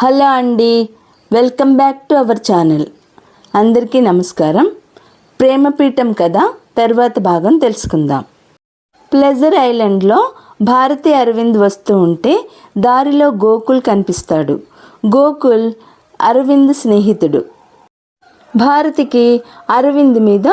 Hello అండి welcome back to our channel. అందరికీ నమస్కారం. ప్రేమపీఠం కథ తర్వాత భాగం తెలుసుకుందాం. ప్లెజర్ ఐలాండ్లో భారతి అరవింద్ వస్తూ ఉంటే దారిలో గోకుల్ కనిపిస్తాడు. గోకుల్ అరవింద్ స్నేహితుడు. భారతికి అరవింద్ మీద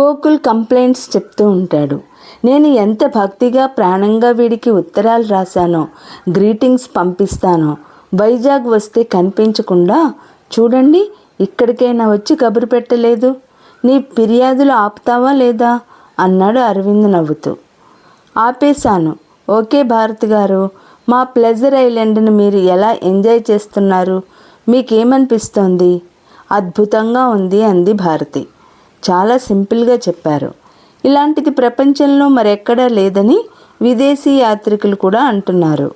గోకుల్ కంప్లైంట్స్ చెప్తూ ఉంటాడు. నేను ఎంత భక్తిగా ప్రాణంగా వీడికి ఉత్తరాలు రాశానో గ్రీటింగ్స్ పంపిస్తానో వైజాగ్ వస్తే కనిపించకుండా చూడండి ఇక్కడికైనా వచ్చి కబురు పెట్టలేదు. నీ ఫిర్యాదులు ఆపుతావా లేదా? అన్నాడు అరవింద్ నవ్వుతూ. ఆపేశాను. ఓకే భారతి గారు మా ప్లెజర్ ఐలాండ్ని మీరు ఎలా ఎంజాయ్ చేస్తున్నారు? మీకేమనిపిస్తోంది? అద్భుతంగా ఉంది అంది భారతి. చాలా సింపుల్గా చెప్పారు. ఇలాంటిది ప్రపంచంలో మరెక్కడా లేదని విదేశీ యాత్రికులు కూడా అంటున్నారు.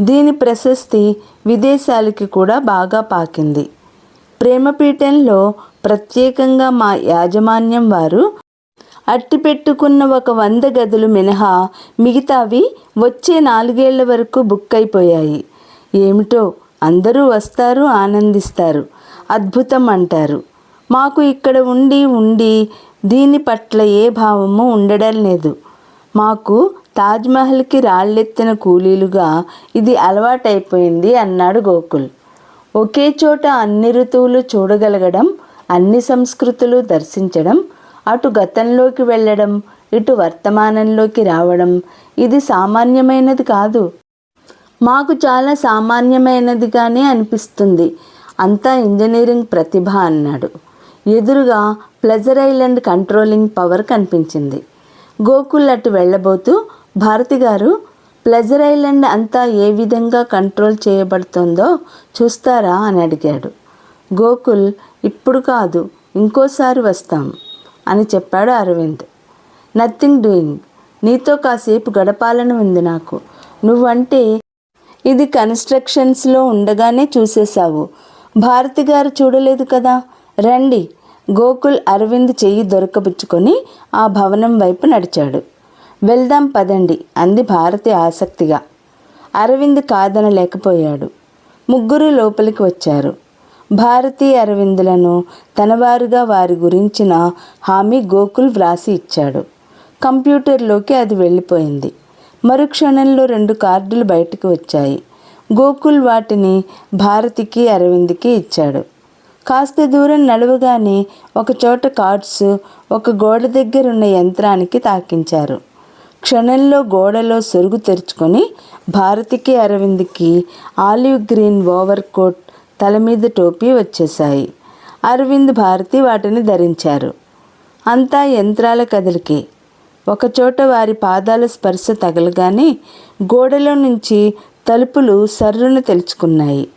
దీని ప్రశస్తి విదేశాలకి కూడా బాగా పాకింది. ప్రేమపీఠంలో ప్రత్యేకంగా మా యాజమాన్యం వారు అట్టి పెట్టుకున్న ఒక వంద గదులు మినహా మిగతావి వచ్చే నాలుగేళ్ళ వరకు బుక్ అయిపోయాయి. ఏమిటో అందరూ వస్తారు ఆనందిస్తారు అద్భుతం అంటారు. మాకు ఇక్కడ ఉండి ఉండి దీని పట్ల ఏ భావము ఉండడం లేదు. మాకు తాజ్మహల్కి రాళ్ళెత్తిన కూలీలుగా ఇది అలవాటైపోయింది అన్నాడు గోకుల్. ఒకే చోట అన్ని ఋతువులు చూడగలగడం అన్ని సంస్కృతులు దర్శించడం అటు గతంలోకి వెళ్ళడం ఇటు వర్తమానంలోకి రావడం ఇది సామాన్యమైనది కాదు. మాకు చాలా సామాన్యమైనదిగానే అనిపిస్తుంది. అంతా ఇంజనీరింగ్ ప్రతిభ అన్నాడు. ఎదురుగా ప్లెజర్ ఐలాండ్ కంట్రోలింగ్ పవర్ కనిపించింది. గోకుల్ అటు వెళ్ళబోతూ భారతి గారు ప్లెజర్ ఐలాండ్ అంతా ఏ విధంగా కంట్రోల్ చేయబడుతుందో చూస్తారా? అని అడిగాడు. గోకుల్ ఇప్పుడు కాదు ఇంకోసారి వస్తాం అని చెప్పాడు అరవింద్. నథింగ్ డూయింగ్ నీతో కాసేపు గడపాలని ఉంది నాకు. నువ్వంటే ఇది కన్స్ట్రక్షన్స్లో ఉండగానే చూసేశావు. భారతి గారు చూడలేదు కదా. రండి. గోకుల్ అరవింద్ చెయ్యి దొరకబుచ్చుకొని ఆ భవనం వైపు నడిచాడు. వెళ్దాం పదండి అంది భారతి ఆసక్తిగా. అరవింద్ కాదనలేకపోయాడు ముగ్గురు లోపలికి వచ్చారు. భారతి అరవిందులను తనవారుగా వారి గురించిన హామీ గోకుల్ వ్రాసి ఇచ్చాడు. కంప్యూటర్లోకి అది వెళ్ళిపోయింది. మరుక్షణంలో రెండు కార్డులు బయటకు వచ్చాయి. గోకుల్ వాటిని భారతికి అరవింద్కి ఇచ్చాడు. కాస్త దూరం నడవగానే ఒకచోట కార్డ్స్ ఒక గోడ దగ్గరున్న యంత్రానికి తాకించారు. క్షణంలో గోడలో సొరుగు తెరుచుకొని భారతికి అరవింద్కి ఆలివ్ గ్రీన్ ఓవర్ కోట్ తల మీద టోపీ వచ్చేశాయి. అరవింద్ భారతి వాటిని ధరించారు. అంతా యంత్రాల కదలికే. ఒకచోట వారి పాదాల స్పర్శ తగలగానే గోడలో నుంచి తలుపులు సర్రును తెలుచుకున్నాయి.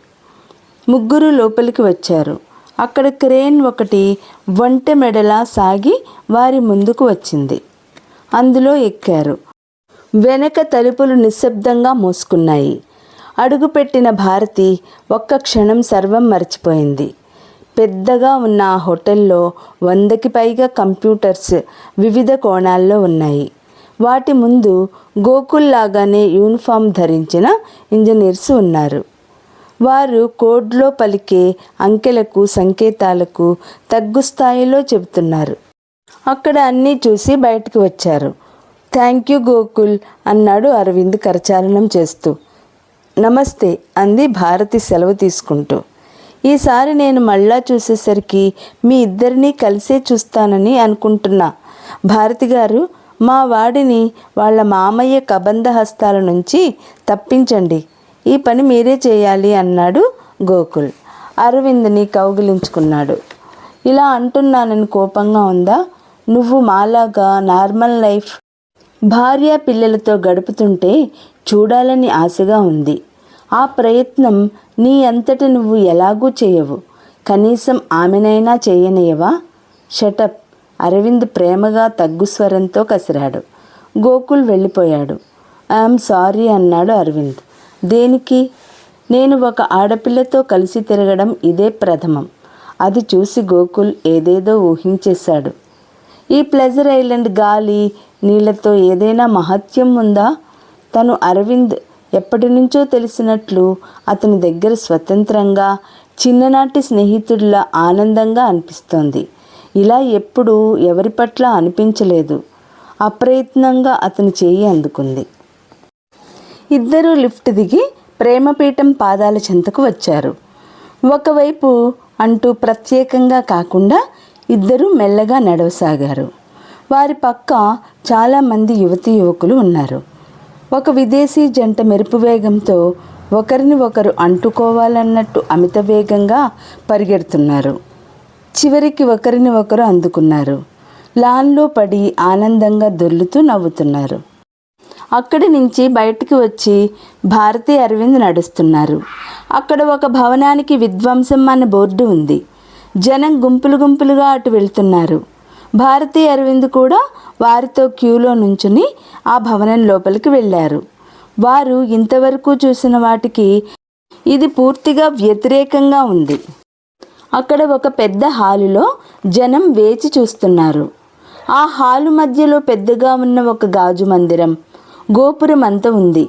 ముగ్గురు లోపలికి వచ్చారు. అక్కడ క్రేన్ ఒకటి వంట మెడలా సాగి వారి ముందుకు వచ్చింది. అందులో ఎక్కారు. వెనక తలుపులు నిశ్శబ్దంగా మూసుకున్నాయి. అడుగుపెట్టిన భారతి ఒక్క క్షణం సర్వం మర్చిపోయింది. పెద్దగా ఉన్న ఆ హోటల్లో వందకి పైగా కంప్యూటర్స్ వివిధ కోణాల్లో ఉన్నాయి. వాటి ముందు గోకుల్లాగానే యూనిఫామ్ ధరించిన ఇంజనీర్స్ ఉన్నారు. వారు కోడ్లో పలికే అంకెలకు సంకేతాలకు తగ్గు స్థాయిలో చెబుతున్నారు. అక్కడ అన్నీ చూసి బయటకు వచ్చారు. థ్యాంక్ యూ గోకుల్ అన్నాడు అరవింద్ కరచాలనం చేస్తూ. నమస్తే అంది భారతి సెలవు తీసుకుంటూ. ఈసారి నేను మళ్ళా చూసేసరికి మీ ఇద్దరినీ కలిసే చూస్తానని అనుకుంటున్నా. భారతి గారు మా వాడిని వాళ్ళ మామయ్య కబంధ హస్తాల నుంచి తప్పించండి. ఈ పని మీరే చేయాలి అన్నాడు గోకుల్. అరవింద్ని కౌగిలించుకున్నాడు. ఇలా అంటున్నానని కోపంగా ఉందా? నువ్వు మాలాగా నార్మల్ లైఫ్ భార్య పిల్లలతో గడుపుతుంటే చూడాలని ఆశగా ఉంది. ఆ ప్రయత్నం నీ అంతట నువ్వు ఎలాగూ చేయవు. కనీసం ఆమెనైనా చేయనియవా? షటప్! అరవింద్ ప్రేమగా తగ్గు స్వరంతో కసిరాడు. గోకుల్ వెళ్ళిపోయాడు. ఐఎమ్ సారీ అన్నాడు అరవింద్. దేనికి? నేను ఒక ఆడపిల్లతో కలిసి తిరగడం ఇదే ప్రథమం. అది చూసి గోకుల్ ఏదేదో ఊహించేశాడు. ఈ ప్లెజర్ ఐలాండ్ గాలి నీళ్ళతో ఏదైనా మహత్యం ఉందా? తను అరవింద్ ఎప్పటి నుంచో తెలిసినట్లు అతని దగ్గర స్వతంత్రంగా చిన్ననాటి స్నేహితుడిలా ఆనందంగా అనిపిస్తోంది. ఇలా ఎప్పుడూ ఎవరి పట్ల అనిపించలేదు. అప్రయత్నంగా అతని చేయి అందుకుంది. ఇద్దరూ లిఫ్ట్ దిగి ప్రేమపీఠం పాదాల చెంతకు వచ్చారు. ఒకవైపు అంటూ ప్రత్యేకంగా కాకుండా ఇద్దరూ మెల్లగా నడవసాగారు. వారి పక్క చాలామంది యువతి యువకులు ఉన్నారు. ఒక విదేశీ జంట మెరుపు వేగంతో ఒకరిని ఒకరు అంటుకోవాలన్నట్టు అమిత వేగంగా పరిగెడుతున్నారు. చివరికి ఒకరిని ఒకరు అందుకున్నారు. లాన్లో పడి ఆనందంగా దొర్లుతూ నవ్వుతున్నారు. అక్కడి నుంచి బయటికి వచ్చి భారతి అరవింద్ నడుస్తున్నారు. అక్కడ ఒక భవనానికి విధ్వంసం అనే బోర్డు ఉంది. జనం గుంపులు గుంపులుగా అటు వెళ్తున్నారు. భారతి అరవింద్ కూడా వారితో క్యూలో నుంచుని ఆ భవనం లోపలికి వెళ్ళారు. వారు ఇంతవరకు చూసిన వాటికి ఇది పూర్తిగా వ్యతిరేకంగా ఉంది. అక్కడ ఒక పెద్ద హాలులో జనం వేచి చూస్తున్నారు. ఆ హాలు మధ్యలో పెద్దగా ఉన్న ఒక గాజు మందిరం గోపురం అంత ఉంది.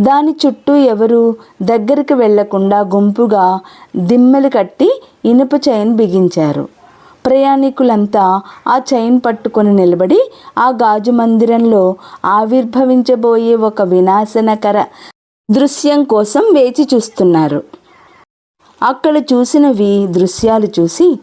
దాని చుట్టూ ఎవరు దగ్గరికి వెళ్ళకుండా గుంపుగా దిమ్మెలు కట్టి ఇనుప చైన్ బిగించారు. ప్రయాణికులంతా ఆ చైన్ పట్టుకొని నిలబడి ఆ గాజు మందిరంలో ఆవిర్భవించబోయే ఒక వినాశనకర దృశ్యం కోసం వేచి చూస్తున్నారు. అక్కడ చూసినవి దృశ్యాలు చూసి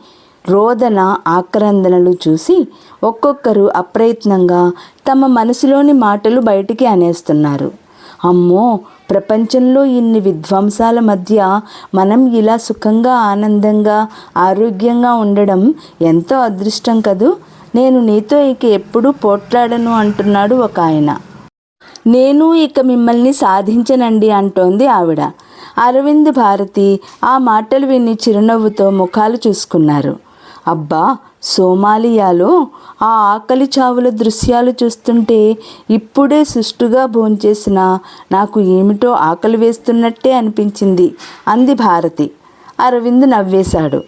రోదన ఆక్రందనలు చూసి ఒక్కొక్కరు అప్రయత్నంగా తమ మనసులోని మాటలు బయటికి అనేస్తున్నారు. అమ్మో ప్రపంచంలో ఇన్ని విధ్వంసాల మధ్య మనం ఇలా సుఖంగా ఆనందంగా ఆరోగ్యంగా ఉండడం ఎంతో అదృష్టం కదూ? నేను నీతో ఇక ఎప్పుడూ పోట్లాడను అంటున్నాడు ఒక ఆయన. నేను ఇక మిమ్మల్ని సాధించనండి అంటోంది ఆవిడ. అరవింద్ భారతి ఆ మాటలు విని చిరునవ్వుతో ముఖాలు చూసుకున్నారు. అబ్బా సోమాలియాలో ఆ ఆకలి చావుల దృశ్యాలు చూస్తుంటే ఇప్పుడే సుష్టుగా భోంచేసిన నాకు ఏమిటో ఆకలి వేస్తున్నట్టే అనిపించింది అంది భారతి. అరవింద్ నవ్వేశాడు.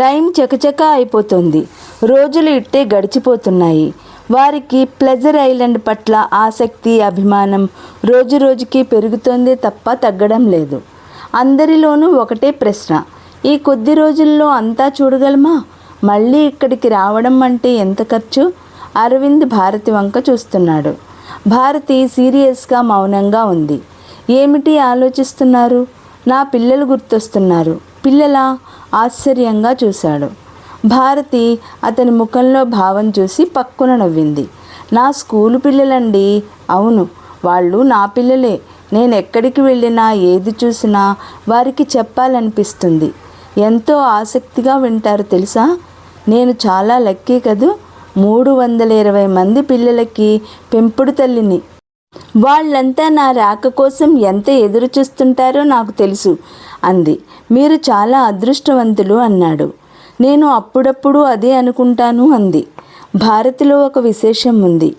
టైం చకచక అయిపోతుంది. రోజులు ఇట్టే గడిచిపోతున్నాయి. వారికి ప్లెజర్ ఐలాండ్ పట్ల ఆసక్తి అభిమానం రోజు రోజుకి పెరుగుతోందే తప్ప తగ్గడం లేదు. అందరిలోనూ ఒకటే ప్రశ్న. ఈ కొద్ది రోజుల్లో అంతా చూడగలమా? మళ్ళీ ఇక్కడికి రావడం అంటే ఎంత ఖర్చు? అరవింద్ భారతి వంక చూస్తున్నాడు. భారతి సీరియస్గా మౌనంగా ఉంది. ఏమిటి ఆలోచిస్తున్నారు? నా పిల్లలు గుర్తొస్తున్నారు. పిల్లలా? ఆశ్చర్యంగా చూశాడు. భారతి అతని ముఖంలో భావం చూసి పక్కున నవ్వింది. నా స్కూలు పిల్లలండి. అవును వాళ్ళు నా పిల్లలే. నేను ఎక్కడికి వెళ్ళినా ఏది చూసినా వారికి చెప్పాలనిపిస్తుంది. ఎంతో ఆసక్తిగా వింటారు తెలుసా? నేను చాలా లక్కీ కదూ. మూడు వందల ఇరవై మంది పిల్లలకి పెంపుడు తల్లిని. వాళ్ళంతా నా రాక కోసం ఎంత ఎదురు చూస్తుంటారో నాకు తెలుసు అంది. మీరు చాలా అదృష్టవంతులు అన్నాడు. నేను అప్పుడప్పుడు అదే అనుకుంటాను అంది. భారతిలో ఒక విశేషం ఉంది.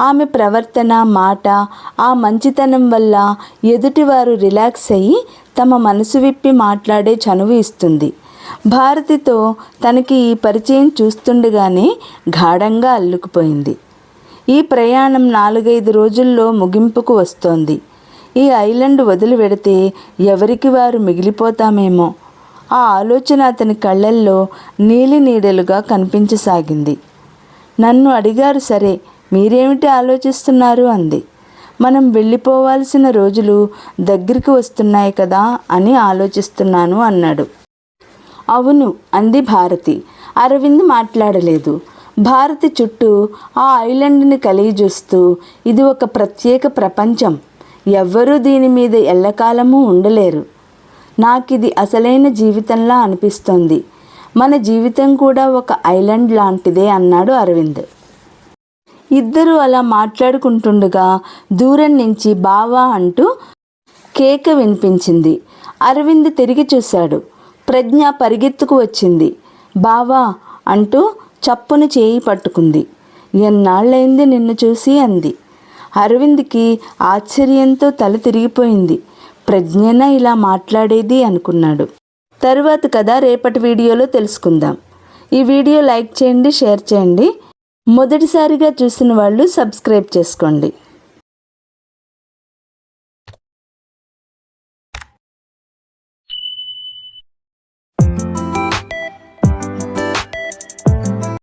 ఆమె ప్రవర్తన మాట ఆ మంచితనం వల్ల ఎదుటివారు రిలాక్స్ అయ్యి తమ మనసు విప్పి మాట్లాడే చనువు ఇస్తుంది. భారతితో తనకి ఈ పరిచయం చూస్తుండగానే గాఢంగా అల్లుకుపోయింది. ఈ ప్రయాణం నాలుగైదు రోజుల్లో ముగింపుకు వస్తోంది. ఈ ఐలాండ్ వదిలి వెడితే ఎవరికి వారు మిగిలిపోతామేమో? ఆ ఆలోచన అతని కళ్ళల్లో నీలి నీడలుగా కనిపించసాగింది. నన్ను అడిగారు సరే మీరేమిటి ఆలోచిస్తున్నారు? అంది. మనం వెళ్ళిపోవాల్సిన రోజులు దగ్గరికి వస్తున్నాయి కదా అని ఆలోచిస్తున్నాను అన్నాడు. అవును అంది భారతి. అరవింద్ మాట్లాడలేదు. భారతి చుట్టూ ఆ ఐలాండ్ని కలిగి చూస్తూ ఇది ఒక ప్రత్యేక ప్రపంచం. ఎవ్వరూ దీని మీద ఎల్లకాలము ఉండలేరు. నాకిది అసలైన జీవితంలా అనిపిస్తోంది. మన జీవితం కూడా ఒక ఐలాండ్ లాంటిదే అన్నాడు అరవింద్. ఇద్దరు అలా మాట్లాడుకుంటుండగా దూరం నుంచి బావా అంటూ కేక వినిపించింది. అరవింద్ తిరిగి చూశాడు. ప్రజ్ఞ పరిగెత్తుకు వచ్చింది. బావా అంటూ చప్పును చేయి పట్టుకుంది. ఎన్నాళ్ళైంది నిన్ను చూసి అంది. అరవింద్కి ఆశ్చర్యంతో తల తిరిగిపోయింది. ప్రజ్ఞన ఇలా మాట్లాడేది అనుకున్నాడు. తరువాత కథ రేపటి వీడియోలో తెలుసుకుందాం. ఈ వీడియో లైక్ చేయండి షేర్ చేయండి. మొదటిసారిగా చూసిన వాళ్ళు సబ్స్క్రైబ్ చేసుకోండి.